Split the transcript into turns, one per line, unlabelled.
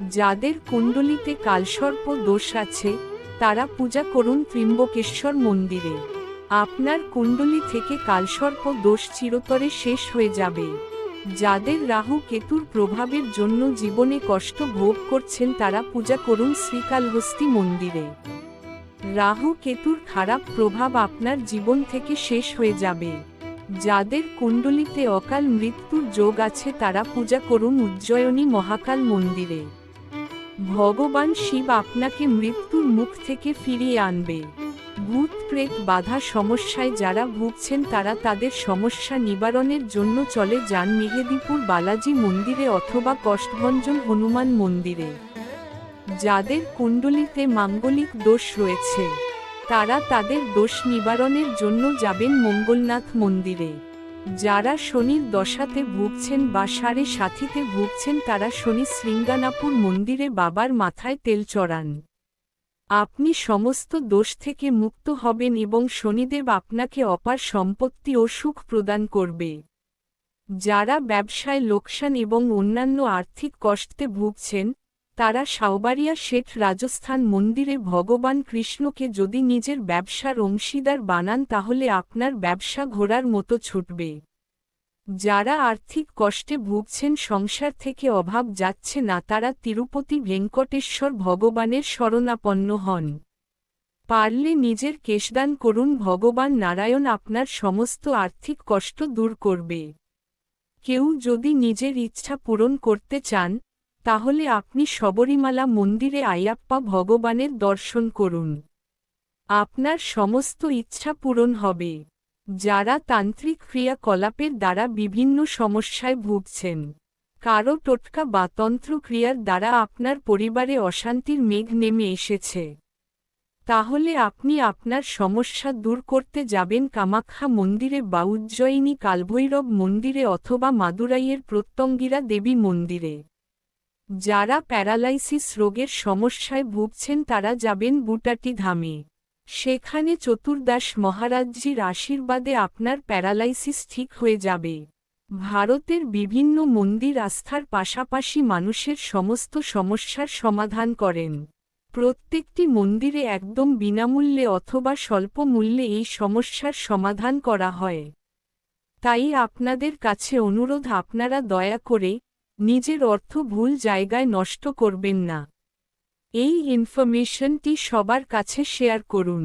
যাদের কুণ্ডলিতে কালসর্প দোষ আছে, তারা পূজা করুন ত্রিম্বকেশ্বর মন্দিরে। আপনার কুণ্ডলী থেকে কালসর্প দোষ চিরতরে শেষ হয়ে যাবে। যাদের রাহু কেতুর প্রভাবের জন্য জীবনে কষ্ট ভোগ করছেন, তারা পূজা করুন শ্রীকালহস্তি মন্দিরে। রাহু কেতুর খারাপ প্রভাব আপনার জীবন থেকে শেষ হয়ে যাবে। যাদের কুণ্ডলিতে অকাল মৃত্যুর যোগ আছে, তারা পূজা করুন উজ্জয়নী মহাকাল মন্দিরে। ভগবান শিব আপনাকে মৃত্যুর মুখ থেকে ফিরিয়ে আনবে। ভূত, প্রেত, বাধা, সমস্যায় যারা ভুগছেন তারা তাদের সমস্যা নিবারণের জন্য চলে যান মেহেদিপুর বালাজি মন্দিরে অথবা কষ্টভঞ্জন হনুমান মন্দিরে। যাদের কুণ্ডলিতে মাঙ্গলিক দোষ রয়েছে, তারা তাদের দোষ নিবারণের জন্য যাবেন মঙ্গলনাথ মন্দিরে। যারা শনির দশাতে ভুগছেন বা সাড়ে সাথীতে ভুগছেন তারা শনি শৃঙ্গানাপুর মন্দিরে বাবার মাথায় তেল চড়ান। আপনি সমস্ত দোষ থেকে মুক্ত হবেন এবং শনিদেব আপনাকে অপার সম্পত্তি ও সুখ প্রদান করবে। যারা ব্যবসায় লোকসান এবং অন্যান্য আর্থিক কষ্টে ভুগছেন তারা সাওবারিয়া শেঠ রাজস্থান মন্দিরে ভগবান কৃষ্ণকে যদি নিজের ব্যবসার অংশীদার বানান তাহলে আপনার ব্যবসা ঘোড়ার মতো ছুটবে। যারা আর্থিক কষ্টে ভুগছেন, সংসার থেকে অভাব যাচ্ছে না, তারা তিরুপতি ভেঙ্কটেশ্বর ভগবানের শরণাপন্ন হন। পারলে নিজের কেশদান করুন, ভগবান নারায়ণ আপনার সমস্ত আর্থিক কষ্ট দূর করবে। কেউ যদি নিজের ইচ্ছা পূরণ করতে চান তাহলে আপনি শবরীমালা মন্দিরে আয়াপ্পা ভগবানের দর্শন করুন। আপনার সমস্ত ইচ্ছা পূরণ হবে। যারা তান্ত্রিক ক্রিয়াকলাপের দ্বারা বিভিন্ন সমস্যায় ভুগছেন, কারও টোটকা বা তন্ত্রক্রিয়ার দ্বারা আপনার পরিবারে অশান্তির মেঘ নেমে এসেছে। তাহলে আপনি আপনার সমস্যা দূর করতে যাবেন কামাখ্যা মন্দিরে বা উজ্জয়িনী কালভৈরব মন্দিরে অথবা মাদুরাইয়ের প্রত্যঙ্গিরা দেবী মন্দিরে। যারা প্যারালাইসিস রোগের সমস্যায় ভুগছেন তারা যাবেন বুটাটি ধামে। সেখানে চতুর্দাস মহারাজজির আশীর্বাদে আপনার প্যারালাইসিস ঠিক হয়ে যাবে। ভারতের বিভিন্ন মন্দির আস্থার পাশাপাশি মানুষের সমস্ত সমস্যার সমাধান করেন। প্রত্যেকটি মন্দিরে একদম বিনামূল্যে অথবা স্বল্প মূল্যে এই সমস্যার সমাধান করা হয়। তাই আপনাদের কাছে অনুরোধ, আপনারা দয়া করে নিজের অর্থ ভুল জায়গায় নষ্ট করবেন না। এই ইনফরমেশনটি সবার কাছে শেয়ার করুন।